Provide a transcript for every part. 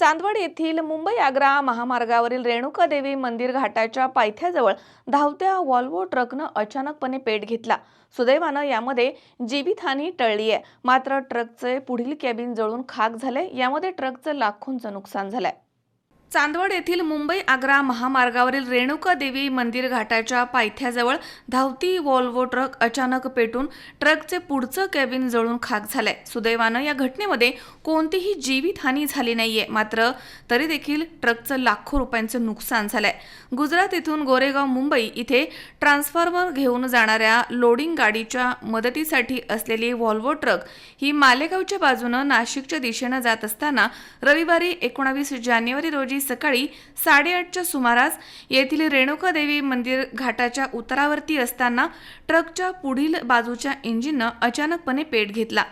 चांदवड येथील मुंबई आग्रा महामार्गावरील रेणुका देवी मंदिर घाटाच्या पायथ्याजवळ धावत्या व्हॉल्वो ट्रकनं अचानकपणे पेट घेतला. सुदैवानं यामध्ये जीवितहानी टळली आहे. मात्र ट्रकचे पुढील कॅबिन जळून खाक झाले यामध्ये ट्रकचं लाखोंचं नुकसान झालंय. चांदवड येथील मुंबई आग्रा महामार्गावरील रेणुका देवी मंदिर घाटाच्या पायथ्याजवळ धावती वॉल्वो ट्रक अचानक पेटून ट्रकचे पुढचं कॅबिन जळून खाक झालंय. सुदैवानं या घटनेमध्ये कोणतीही जीवितहानी झाली नाहीये. मात्र तरी देखील ट्रकचं लाखो रुपयांचं नुकसान झालंय. गुजरात येथून गोरेगाव मुंबई इथे ट्रान्सफॉर्मर घेऊन जाणाऱ्या लोडिंग गाडीच्या मदतीसाठी असलेली व्हॉल्वो ट्रक ही मालेगावच्या बाजूनं नाशिकच्या दिशेनं जात असताना रविवारी एकोणावीस जानेवारी रोजी सकाळी साडेआठच्या सुमारास येथील रेणुका देवी मंदिर घाटाच्या उतारावरती असताना ट्रकच्या पुढील बाजूच्या इंजिननं अचानकपणे पेट घेतला.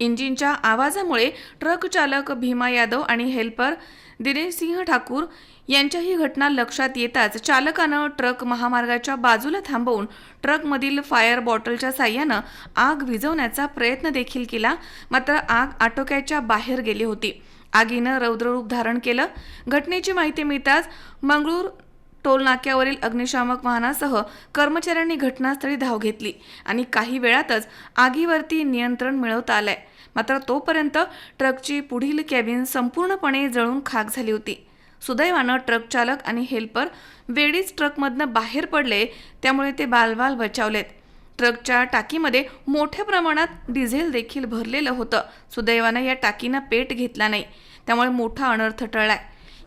इंजिनच्या आवाजामुळे ट्रक चालक भीमा यादव आणि हेल्पर दिनेश सिंह ठाकूर यांच्याही घटना लक्षात येताच चालकानं ट्रक महामार्गाच्या बाजूला थांबवून ट्रकमधील फायर बॉटलच्या साह्यानं आग विझवण्याचा प्रयत्न देखील केला मात्र आग आटोक्याच्या बाहेर गेली होती. आगीनं रौद्ररूप धारण केलं. घटनेची माहिती मिळताच मंगळूर टोल नाक्यावरील अग्निशामक वाहनासह कर्मचाऱ्यांनी घटनास्थळी धाव घेतली आणि काही वेळातच आगीवरती नियंत्रण मिळवता आलंय. मात्र तोपर्यंत ट्रकची पुढील कॅबिन संपूर्णपणे जळून खाक झाली होती. सुदैवानं ट्रक चालक आणि हेल्पर वेळीच ट्रकमधनं बाहेर पडले त्यामुळे ते बालबाल बचावलेत. ट्रकच्या टाकीमध्ये मोठ्या प्रमाणात डिझेल देखील भरलेलं होतं. सुदैवानं या टाकीनं पेट घेतला नाही. त्यामुळे मोठा अनर्थ टळलाय.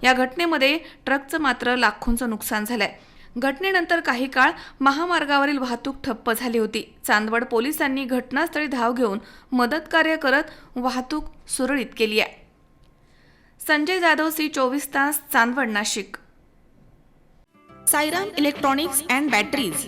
या घटनेमध्ये ट्रकचं मात्र लाखोंचं नुकसान झालंय. घटनेनंतर काही काळ महामार्गावरील वाहतूक ठप्प झाली होती. चांदवड पोलिसांनी घटनास्थळी धाव घेऊन मदत कार्य करत वाहतूक सुरळीत केली आहे. संजय जाधव सी चोवीस तास Chandwad Nashik. Sairam electronics and batteries.